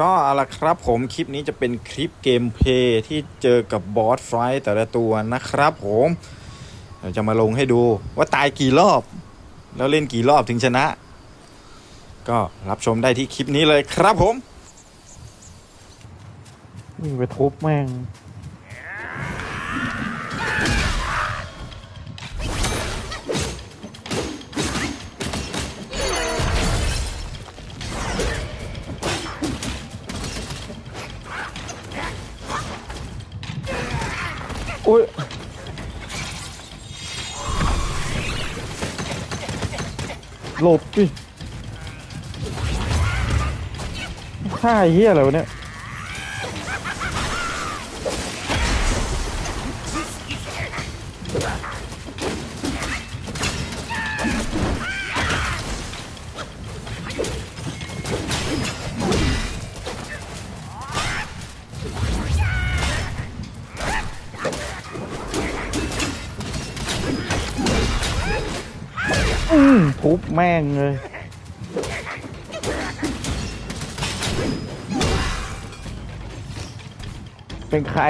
ก็เอาละครับผมคลิปนี้จะเป็นคลิปเกมเพลย์ที่เจอกับบอสไฟต์แต่ละตัวนะครับผมเราจะมาลงให้ดูว่าตายกี่รอบ แล้วเล่นกี่รอบถึงชนะ ก็รับชมได้ที่คลิปนี้เลยครับผม วิ่งไปทุบแม่ง อุ้ยหลบดิฆ่าไอ้เฮียอะไรวะเนี่ย อืมทุบแม่งเลย เป็นใคร